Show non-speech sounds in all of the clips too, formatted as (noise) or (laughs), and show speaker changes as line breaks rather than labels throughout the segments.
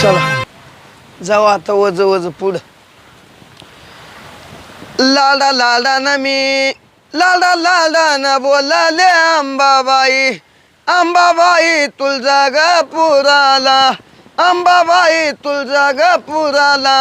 चला. जाऊ आता वज वज पुढं. लाडा लाडा ना मी लाडा लाडा ना बोलाले अंबाबाई. अंबाबाई तुळजा ग पुराला अंबाबाई तुळजा ग पुराला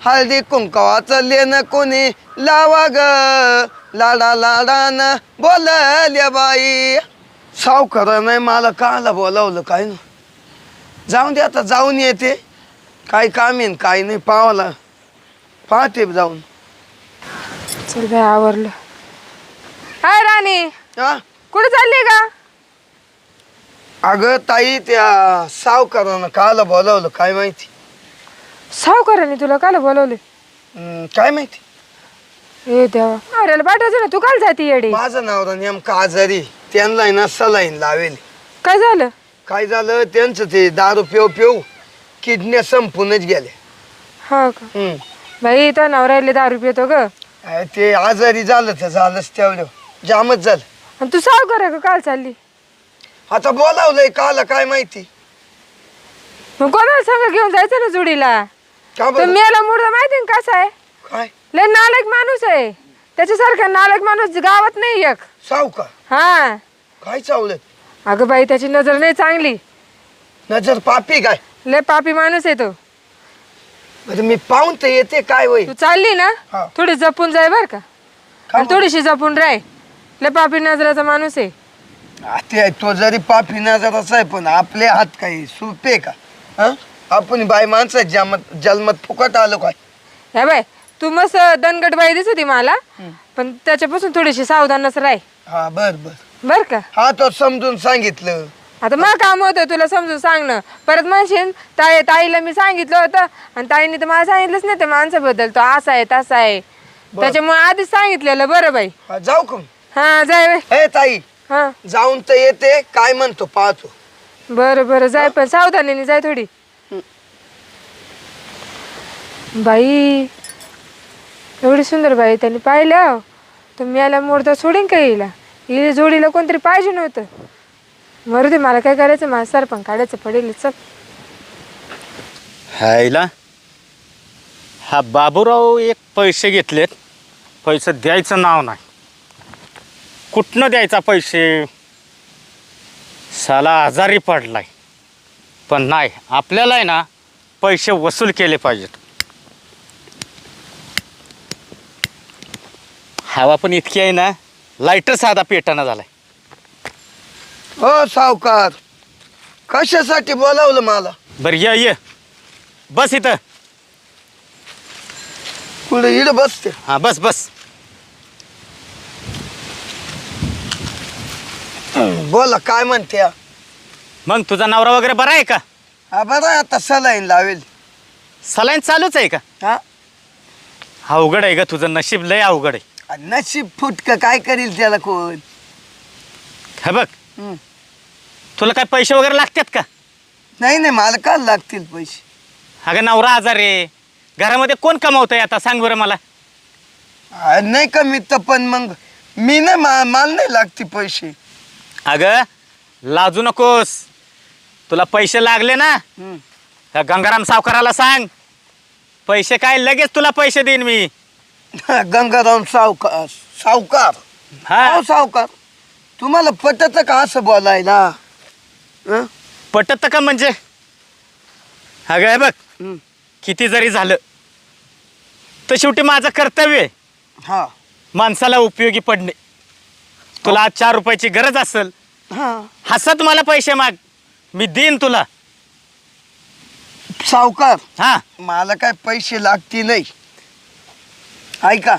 हळदी कुंकवाचं लेणं कोणी लावा ग. लाडा लाडा ना बोलल्या बाई. सावकार नाही मला काला बोलावलं काय ना? जाऊन दे आता जाऊन येते. काय काम येईन काय नाही पावाला. पाहते जाऊन.
चल बाय आवरलं. हाय राणी.
हा?
कुठे चालली का
अगं ताई त्या सावकारानं काला बोलावलं काय माहिती?
सावकाराने तुला काल बोलवले?
हम्म, काय माहिती?
ए देवा. नवऱ्याला पाठवायचं ना तू काल जाती येडी?
माझं नाव नेमकं आजारी त्यांना आहे ना सलाईन लावेल.
काय झालं?
काय झालं? त्यांचं ते दारू पिऊ पिऊ किडन्या संपूनच गेल्या.
हा का?
हम्म.
बाई तो नवऱ्याला दारू पितो ग.
ते आजारी झालं तर झालंच तेवढं. जामच झालं.
आणि तू सावकार आहे का? काल चालली?
आता बोलावलंय काला काय माहिती?
मग कोणाला सांग घेऊन जायचं ना जुडीला?
का
तो
बरं?
मेला मुर्दा माहिती ना कसा आहे?
काय?
लय नालायक माणूस आहे. त्याच्यासारखा नालायक माणूस गावात नाही एक.
सावकार?
हा.
काय चावलं
अगं बाई त्याची नजर नाही चांगली.
नजर पापी काय?
लय पापी माणूस आहे तो.
म्हणजे मी पाहून तर येते काय होईल?
तू चालली ना?
हा.
थोडी जपून जाय बर का. आणि थोडीशी जपून राह लय पापी नजराचा माणूस आहे.
आ, ते जरी पापी नजराचा आहे पण आपले हात काही सुपे का? हं? आपण बाई माणसं जन्मत जन्मत फुकट आलो काय?
ह्या बाय तू मस्त दणगट बाई दिसत होती मला पण त्याच्यापासून थोडीशी सावधानच राह
हा बर बर.
बर का?
हा तो समजून सांगितलं.
आता मग काम होतं तुला समजून सांगणं. परत म्हणशील ताई ताईला मी सांगितलं होतं. आणि ताईने तर मला सांगितलंच नाही त्या माणसाबद्दल. तो असा आहे तसा आहे. त्याच्यामुळे आधीच सांगितलेलं बरं बाई.
हा जाऊ का
हा जाय बाई.
ताई
हा.
जाऊन तर येते काय म्हणतो पाहतो.
बरं बरं जाय पण सावधानीने जाय थोडी. बाई एवढी सुंदर बाई त्यांनी पाहिलं. तर मी याला मोडता सोडीन का हिला? हिला जोडीला कोणतरी पाहिजे नव्हतं. मरू दे मला काय करायचं? मला सरपण काढायचं पडेल. चल.
हायला. हा बाबूराव एक पैसे घेतलेत. पैसे द्यायचं नाव नाही. कुठनं द्यायचा पैसे? साला आजारी पडलाय. पण नाही आपल्याला आहे ना पैसे वसूल केले पाहिजेत. हवा पण इतकी आहे ना. लाईटर साधा पेटाना झालाय.
हो सावकार कशासाठी बोलावलं मला?
बरं ये ये. बस इथं.
कुठे इड बसते?
हां बस बस.
बोला काय म्हणते
मग तुझा नवरा वगैरे बरा आहे का?
हा बरं आता सलाईन लावेल.
सलाईन चालूच आहे का?
हा.
अवघड आहे का तुझं नशीब लय अवघड आहे.
नशीब फुटक काय करील त्याला कोण?
हे बघ.
हं.
तुला काय पैसे वगैरे लागतात का?
नाही नाही मला का लागतील पैसे?
अगं नवरा आजार आहे. घरामध्ये कोण कमावतंय आता? सांग बरं मला.
आ, नाही कमी तर पण मग मी नाही मा- मला नाही लागते पैसे.
अगं लाजू नकोस. तुला पैसे लागले ना?
हं.
त्या गंगाराम सावकाराला सांग. पैसे काय लगेच तुला पैसे देईन मी. (laughs)
गंगाराम सावकार सावकार.
हा.
हो सावकार तुम्हाला पटत का असं बोलायला? हं?
पटत का म्हणजे? अगं हे बघ
हं.
किती जरी झालं तर शेवटी माझं कर्तव्य आहे.
हा.
माणसाला उपयोगी पडणे. तुला आज चार रुपयाची गरज असेल
हा.
हसत मला पैसे माग मी देईन तुला.
सावकार
हा.
मला काय पैसे लागते नाही. ऐका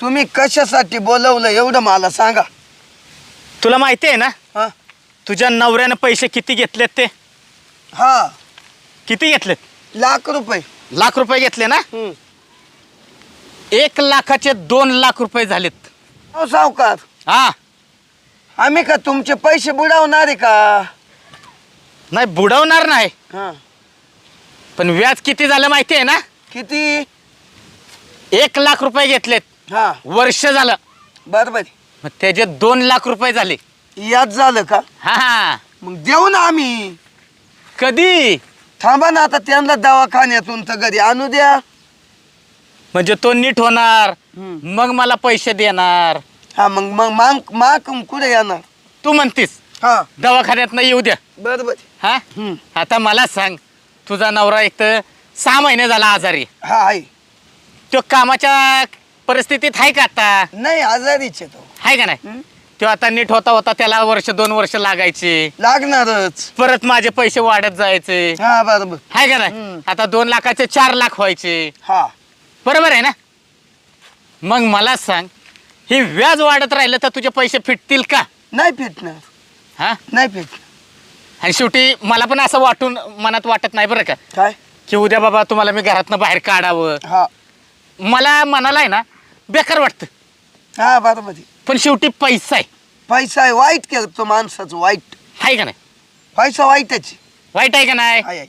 तुम्ही कशासाठी बोलवलं एवढं मला सांगा.
तुला माहिती आहे ना?
हा?
तुझ्या नवऱ्यानं पैसे किती घेतलेत ते?
हा.
किती घेतलेत?
लाख रुपये.
लाख रुपये घेतले ना. एक लाखाचे दोन लाख रुपये झालेत.
हो सावकार.
हा.
आम्ही का तुमचे पैसे बुडवणार आहे का?
नाही बुडवणार नाही.
हा.
पण व्याज किती झालं माहिती आहे ना?
किती?
एक लाख रुपये घेतलेत.
हा.
वर्ष झालं.
बरोबर
मग त्याचे दोन लाख रुपये झाले.
याच झालं का?
हा. हा
मग देऊ ना आम्ही.
कधी?
थांबा ना आता त्यांना दवाखान्यातून तर घरी आणू द्या.
म्हणजे तो नीट होणार.
हम्म.
मग मला पैसे देणार.
हा मग मग माग माग कुठे येणार?
तू म्हणतीस.
हा.
दवाखान्यात नाही येऊ द्या.
बरोबर
हा?
हम्म.
आता मला सांग तुझा नवरा एक तर सहा महिने झाला आजारी
हा आहे.
तो कामाच्या परिस्थितीत आहे का आता?
नाही आजारीच आहे तो.
आहे का नाही. तो आता नीट होता होता त्याला वर्ष दोन वर्ष लागायचे.
लागणारच.
परत माझे पैसे वाढत जायचे.
हा बरोबर.
आहे का नाही. आता दोन लाखाचे चार लाख व्हायचे.
हा.
बरोबर आहे ना? मग मला सांग हे व्याज वाढत राहिलं तर तुझे पैसे फिटतील का?
नाही फिटणार.
हा?
नाही फिटणार.
आणि शेवटी मला पण असं वाटून मनात वाटत नाही बरं का?
काय?
की उद्या बाबा तुम्हाला मी घरातनं बाहेर काढावं.
हा.
मला मनाला आहे ना बेकार वाटतं.
हा बरोबर आहे.
पण शेवटी पैसा आहे.
पैसा आहे वाईट करतो माणसाचं वाईट.
आहे का नाही?
पैसा वाईटच आहे.
वाईट आहे का नाही?
आहे आहे.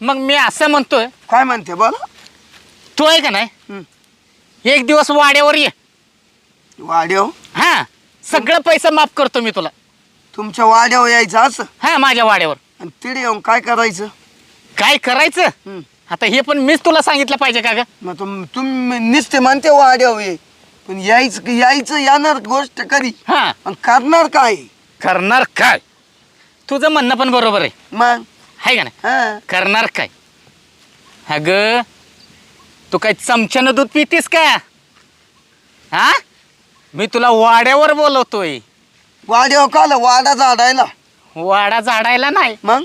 मग मी असं म्हणतोय
काय म्हणते बोला.
तो आहे का नाही. एक दिवस वाड्यावर ये.
वाड्याव
हा सगळं पैसा माफ करतो मी तुला.
तुमच्या वाड्यावर यायचं असं?
हा माझ्या वाड्यावर.
आणि तिथे येऊन काय करायचं?
काय करायचं?
हम्म.
आता हे पण मीच तुला सांगितलं पाहिजे का ग?
मग तुम तुम्ही नुसते म्हणते वाड्यावर ये पण यायचं यायचं येणार गोष्ट करी
हा.
आणि करणार काय?
करणार काय? तुझं म्हणणं पण बरोबर आहे.
मग?
आहे का नाही?
हा.
करणार काय? अग तू काय चमच्यानं दूध पितीस का? हा? मी तुला वाड्यावर बोलवतोय.
वाड्यावर काल? वाडा झाडायला.
वाडा झाडायला नाही.
मग?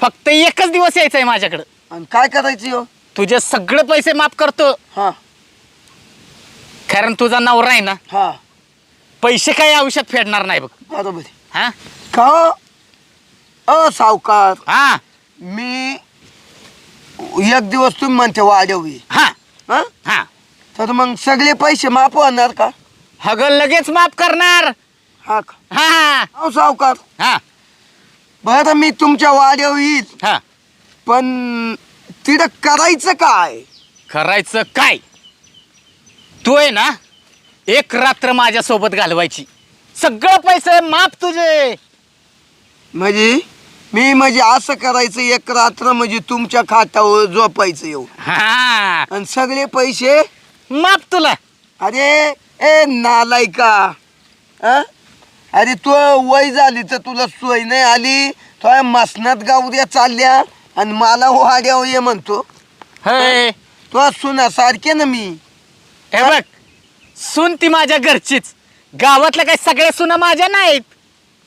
फक्त एकच दिवस यायचंय माझ्याकडं.
आणि काय करायचं हो
तुझे सगळे पैसे माफ करतो.
हा.
कारण तुझा नवरा आहे ना
हा.
पैसे काही आयुष्यात फेडणार नाही बघ.
बरोबर. आहे.
हा?
का? अ सावकार.
हा.
मी एक दिवस तुम्ही म्हणते वाढव.
हा.
हा?
हा.
तर मग सगळे पैसे माफ होणार का?
अगं लगेच माफ करणार.
हा का?
हा. हा
हो सावकार.
हा.
बरं मी तुमच्या वाड्यावर येईल
हा.
पण तिथं करायचं काय?
करायचं काय? तू आहे ना एक रात्र माझ्यासोबत घालवायची. सगळं पैसे माफ तुझे.
म्हणजे? मी म्हणजे असं करायचं एक रात्र म्हणजे तुमच्या खात्यावर झोपायचं येऊ.
हा.
आणि सगळे पैसे?
माफ तुला.
अरे ए नालायका. अं? अरे तू वय झाली तर तुला सोय नाही आली? तो मसनात गावऱ्या चालल्या? आणि मला वाड्यावर ये म्हणतो.
हे.
तो सुना सारखे ना मी.
हे बघ सून ती माझ्या घरचीच. गावातल्या काही सगळ्या सुना माझ्या नाहीत.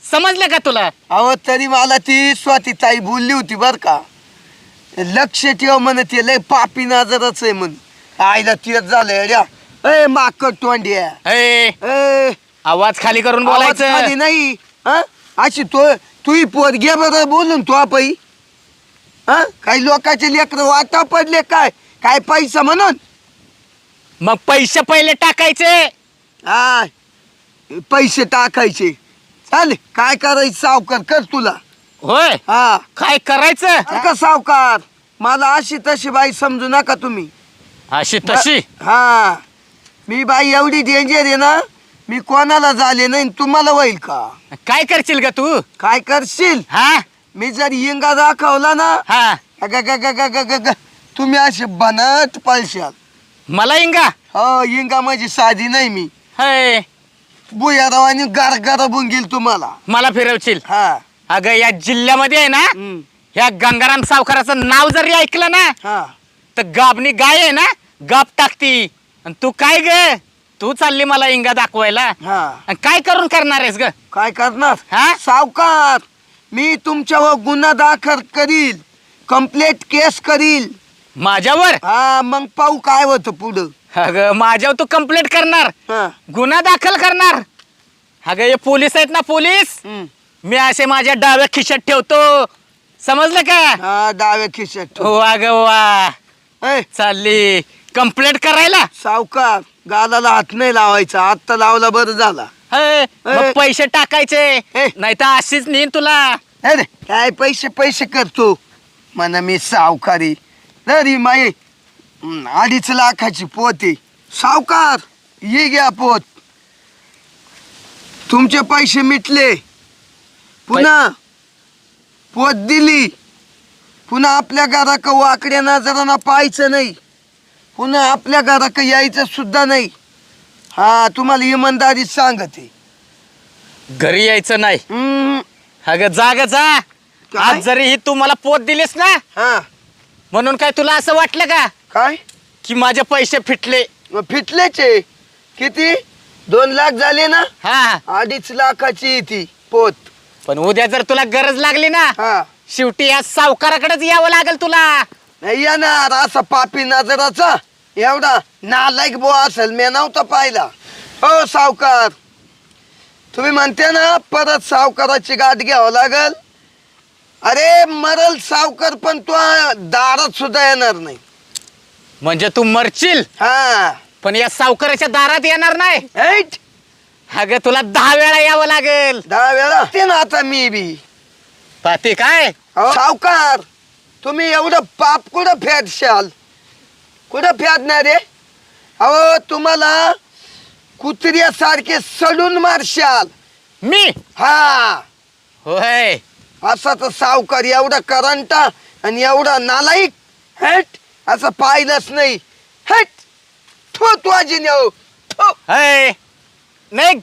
समजलं का तुला?
अहो तरी मला ती स्वाती ताई बोलली होती बर का. लक्ष ठेव म्हण ते लय पापी नाजरच आहे म्हण. आईला तेच झालंय अड्या ए माकड तोंड्या.
हे.
ए.
आवाज खाली करून
आवाज
बोलायचं
नाही. हा? अशी तो तुही पोत घे बरं बोलून तो पै. हा? काही लोकांचे लेकर वाटा पडले काय? काय पैसा म्हणून?
मग पैसे पहिले टाकायचे.
हा पैसे टाकायचे. चालेल काय करायचं सावकार? कर तुला.
होय?
हा.
काय करायचं?
का सावकार? मला अशी तशी बाई समजू नका तुम्ही.
अशी तशी?
हा. मी बाई एवढी डेंजर आहे ना मी कोणाला झाले नाही तुम्हाला होईल का?
काय करशील का तू?
काय करशील?
हा?
मी जर इंगा दाखवला ना
हा.
अग ग ग ग ग ग ग. तुम्ही असे बनत पळशाल.
मला इंगा
हो इंगा माझी साधी नाही मी.
हय.
बुयारावानी गार गार बुंगील तुम्हाला.
मला फिरवशील?
हा.
अगं या जिल्ह्यामध्ये आहे ना
हम्म.
ह्या गंगाराम सावकाराचं नाव जरी ऐकलं ना
हा.
तर गाबनी गाय आहे ना गाप टाकती. आणि तू काय ग? तू चालली मला इंगा दाखवायला.
हा.
आणि काय करून करणार आहेस ग?
काय करणार?
हा?
सावकार. मी तुमच्यावर गुन्हा दाखल करील कंप्लेंट केस करील.
माझ्यावर?
हा मग पाहू काय होतं पुढं.
अगं माझ्यावर तू कंप्लेंट करणार.
हा.
गुन्हा दाखल करणार. अगं हे पोलीस आहेत ना पोलीस?
हम्म.
मी असे माझ्या डाव्या खिशात ठेवतो. समजलं का?
हा डाव्या खिशात ठेव.
हो अगं वा.
ए,
चालली. कंप्लेंट करायला?
सावकार गालाला हात नाही लावायचा. आत्ता लावला बरं झाला.
हे, मग
ए.
पैसे टाकायचे.
ए.
नाही तर अशीच नेईन तुला.
अरे काय पैसे पैसे करतो म्हणा मी सावकारी. तरी माई अडीच लाखाची पोत. आहे सावकार ये घ्या पोत. तुमचे पैसे मिटले. पुन्हा पोत दिली. पुन्हा आपल्या घराक वाकड्या नजरांना पाहायचं नाही. पुन्हा आपल्या घराक यायचं सुद्धा नाही. हा तुम्हाला इमानदारी सांगते.
घरी यायचं नाही. अगं जाग जा? आज जरी ही तू मला पोत दिलीस ना
हा.
म्हणून काय तुला असं वाटलं का?
काय?
की माझे पैसे फिटले.
मग फिटलेच. आहे किती? दोन लाख झाले ना?
हा.
अडीच लाखाची ती पोत.
पण उद्या जर तुला गरज लागली ना
हा.
शेवटी या सावकाराकडेच यावं लागेल तुला.
नाही येणार असा पापी नजराचा. एवढा नालायक बो असेल मी नव्हता पाहिला. हो सावकार. तुम्ही म्हणते ना परत सावकाराची गाठ घ्यावं लागल. अरे मरल सावकार पण तो दारात सुद्धा येणार नाही.
म्हणजे तू मरशील?
हा.
पण या सावकाराच्या दारात येणार नाही?
ऐट.
अगं तुला दहा वेळा यावं लागेल.
दहा वेळा? ते ना आता मी बी.
पाहते काय?
अहो, सावकार तुम्ही एवढं पाप कुठं फेडशाल? कुठं फेडणार रे अहो तुम्हाला कुत्र्यासारखे सडून मारशाल.
मी?
हा.
होय.
असा तर सावकार एवढा करंटा आणि एवढा नालायक. हट असं पाहिलंच नाही. हट थो तू आजी नेऊ. थो
हय. निघ.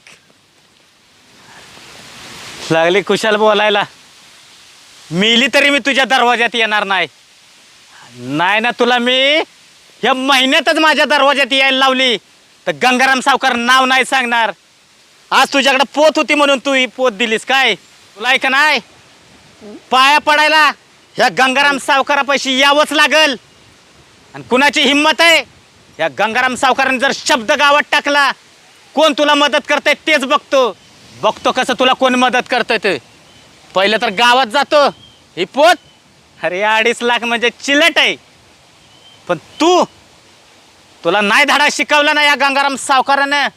लागली कुशाल बोलायला. मिली तरी मी तुझ्या दरवाज्यात येणार नाही. नाही ना तुला मी? या महिन्यातच माझ्या दरवाज्यात यायला लावली. तर गंगाराम सावकार नाव नाही सांगणार. आज तुझ्याकडे पोत होती म्हणून तू ही पोत दिलीस काय? तुला ऐका नाही? पाया पडायला ह्या गंगाराम सावकारापाशी यावंच लागल. आणि कुणाची हिंमत आहे? या गंगाराम सावकाराने जर शब्द गावात टाकला कोण तुला मदत करतंय तेच बघतो. बघतो कसं तुला कोण मदत करतंय ते. पहिलं तर गावात जातो ही पोत. अरे अडीच लाख म्हणजे चिलट आहे. पण तू तुला नाही धडा शिकवला ना या गंगाराम सावकारानं?